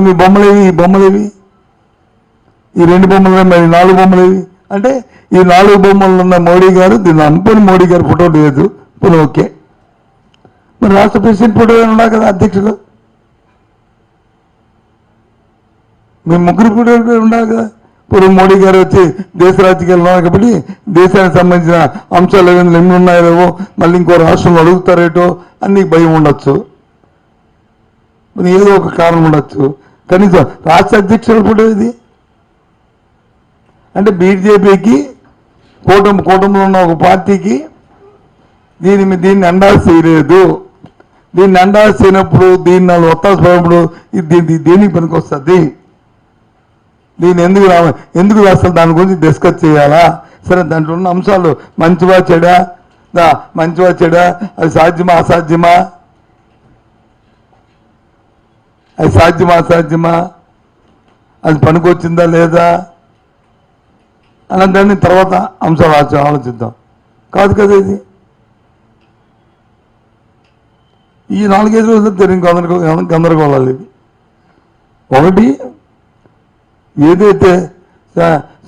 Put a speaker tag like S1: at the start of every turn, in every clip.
S1: మీ బొమ్మలేవి? ఈ బొమ్మలేవి? ఈ రెండు బొమ్మలు మరి నాలుగు బొమ్మలేవి? అంటే ఈ నాలుగు బొమ్మలు ఉన్న మోడీ గారు దీన్ని అనుకుని మోడీ గారు ఫోటో లేదు. ఇప్పుడు ఓకే. మరి రాష్ట్ర ప్రెసిడెంట్ ఫోటో ఏమైనా ఉన్నా కదా అధ్యక్షులు? మీ ముగ్గురు ఫోటో ఉండాలి కదా? ఇప్పుడు మోడీ గారు వచ్చి దేశ రాజకీయాలు ఉన్నారు కాబట్టి దేశానికి సంబంధించిన అంశాలు ఏమైనా ఎన్ని ఉన్నాయో మళ్ళీ ఇంకో రాష్ట్రంలో అడుగుతారేటో అన్ని భయం ఉండొచ్చు. మరి ఏదో ఒక కారణం ఉండొచ్చు. కనీసం రాష్ట్ర అధ్యక్షుల ఫోటో ఇది? అంటే బీజేపీకి కూటమి కూటమిలో ఉన్న ఒక పార్టీకి దీని మీద దీన్ని అండాల్సి చేయలేదు. దీన్ని అండాల్సి చేయనప్పుడు దీన్ని వాళ్ళు ఒత్తాల్సి పడినప్పుడు ఇది దేనికి పనికి వస్తుంది దీన్ని ఎందుకు రా ఎందుకు రాస్తారు దాని గురించి డిస్కస్ చేయాలా? సరే దాంట్లో ఉన్న అంశాలు మంచివా చెడా? మంచివా చెడా? అది సాధ్యమా అసాధ్యమా? అది సాధ్యమా అసాధ్యమా? అది పనికొచ్చిందా లేదా? అన్న దాన్ని తర్వాత అంశాలు ఆచ- ఆలోచిద్దాం. కాదు కదా ఇది? ఈ నాలుగైదు రోజులు తెలియని గందరగోళ గందరగోళాలు ఇవి. ఒకటి ఏదైతే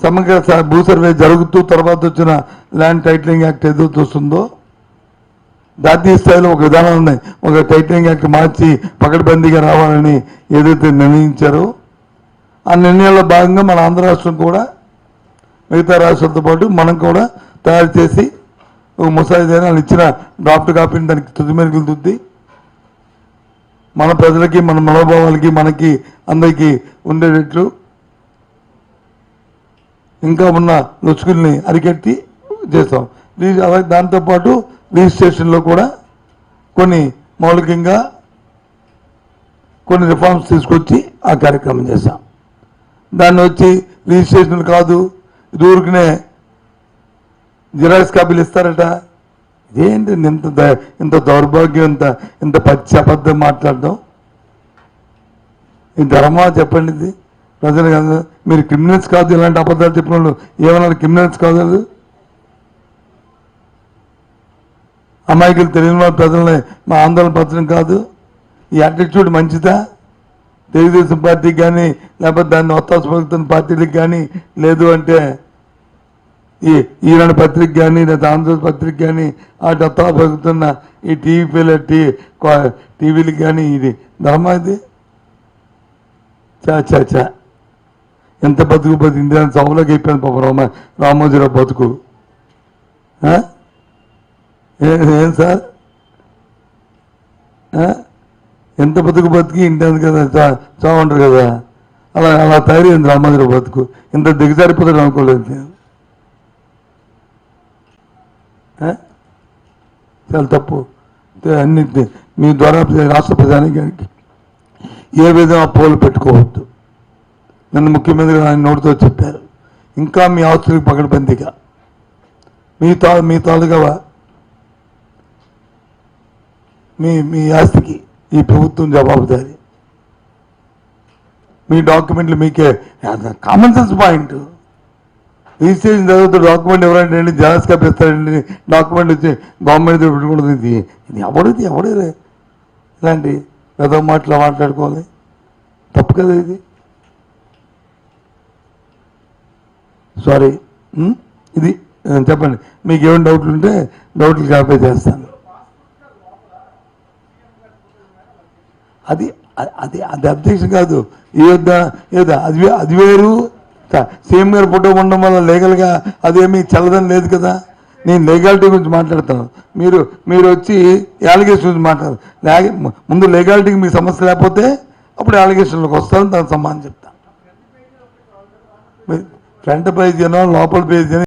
S1: సమగ్ర భూ సర్వే జరుగుతూ తర్వాత వచ్చిన ల్యాండ్ టైటిలింగ్ యాక్ట్ ఏదైతే వస్తుందో జాతీయ స్థాయిలో ఒక విధానం ఉన్నాయి ఒక టైటిలింగ్ యాక్ట్ మార్చి పకడ్బందీగా రావాలని ఏదైతే నిర్ణయించారో ఆ నిర్ణయాల్లో భాగంగా మన ఆంధ్ర రాష్ట్రం కూడా మిగతా రాష్ట్రాలతో పాటు మనం కూడా తయారు చేసి ఒక ముసాయిదైన వాళ్ళు ఇచ్చిన డ్రాఫ్ట్ కాపీని దానికి తుది మెరుగులు మన ప్రజలకి మన మనోభావాలకి మనకి అందరికీ ఉండేటట్లు ఇంకా ఉన్న రుచుకుల్ని అరికెట్టి చేస్తాం. అలాగే దాంతోపాటు రిజిస్ట్రేషన్లో కూడా కొన్ని మౌలికంగా కొన్ని రిఫార్మ్స్ తీసుకొచ్చి ఆ కార్యక్రమం చేశాం. దాన్ని వచ్చి రిజిస్ట్రేషన్ కాదు ఊరికనే జిరాక్స్ కాపీలు ఇస్తారట. ఏంటి ఇంత ద- ఇంత దౌర్భాగ్యం ఇంత ఇంత పచ్చి అబద్ధం మాట్లాడడం? ఇది ధర్మా చెప్పండి ఇది. ప్రజలు మీరు క్రిమినల్స్ కాదు ఇలాంటి అబద్ధాలు చెప్పిన వాళ్ళు ఏమన్నారు? క్రిమినల్స్ కాదు వాళ్ళు? అమాయకులు తెలియని వాళ్ళ ప్రజలని మా ఆందోళన పరచడం కాదు. ఈ యాటిట్యూడ్ మంచిదా? తెలుగుదేశం పార్టీకి కానీ లేకపోతే దాన్ని ఒత్తాసపడుతున్న పార్టీలకు కానీ లేదు అంటే ఈ ఈనాడు పత్రిక కానీ లేదా ఆంధ్రప్రదేశ్ పత్రిక కానీ అటు ఒత్తాసపడుతున్న ఈ టీవీపీల టీ టీవీలకు కానీ ఇది ధర్మా ఇది? చా చా చా ఎంత బతుకు బతికింది అని సభలోకి అయిపోయింది పాప రామ రామోజీరావు బతుకు. ఏం సార్? ఎంత బతుకు బతికి ఇంటి కదా చా- చావంటారు కదా? అలా అలా తయారైంది రామోజీరావు బతుకు. ఇంత దిగజారిపోతాడు అనుకోలేదు నేను. చాలా తప్పు. తే- అన్ని మీ ద్వారా రాష్ట్ర ప్రజానికి ఏ విధంగా పోలు పెట్టుకోవద్దు. నన్ను ముఖ్యమంత్రి ఆయన నోటితో చెప్పారు. ఇంకా మీ ఆస్తులకు పకడ్బందీగా మీ తా మీ తాలూకా మీ మీ ఆస్తికి ఈ ప్రభుత్వం జవాబుదారి. మీ డాక్యుమెంట్లు మీకే. కామన్ సెన్స్ పాయింట్ రిజిస్ట్రేషన్ చదువుతూ డాక్యుమెంట్ ఎవరంటే అండి జెరాక్స్ కాపీ ఇస్తారండి డాక్యుమెంట్ వచ్చి గవర్నమెంట్ పెట్టుకుంటుంది. ఇది ఇది ఎవడిది ఎవడే ఇలాంటి పెద్ద మాటలు మాట్లాడుకోవాలి. తప్పు కదా ఇది? సారీ ఇది చెప్పండి. మీకు ఏమైనా డౌట్లు ఉంటే డౌట్లు క్లారిఫై చేస్తాను. అది అది అది అబ్జెక్షన్ కాదు. ఏద ఏదో అది అది వేరు. సీఎం గారు ఫోటో ఉండడం వల్ల లీగల్గా అదేమీ చల్లదని లేదు కదా. నేను లీగాలిటీ గురించి మాట్లాడతాను. మీరు మీరు వచ్చి యాలిగేషన్ గురించి మాట్లాడారు. ముందు లీగాలిటీకి మీకు సమస్య లేకపోతే అప్పుడు యాలిగేషన్లకు వస్తాను దానికి సమాధానం చెప్తాను. ఫ్రంట్ పేజ్ లోపల పేజ్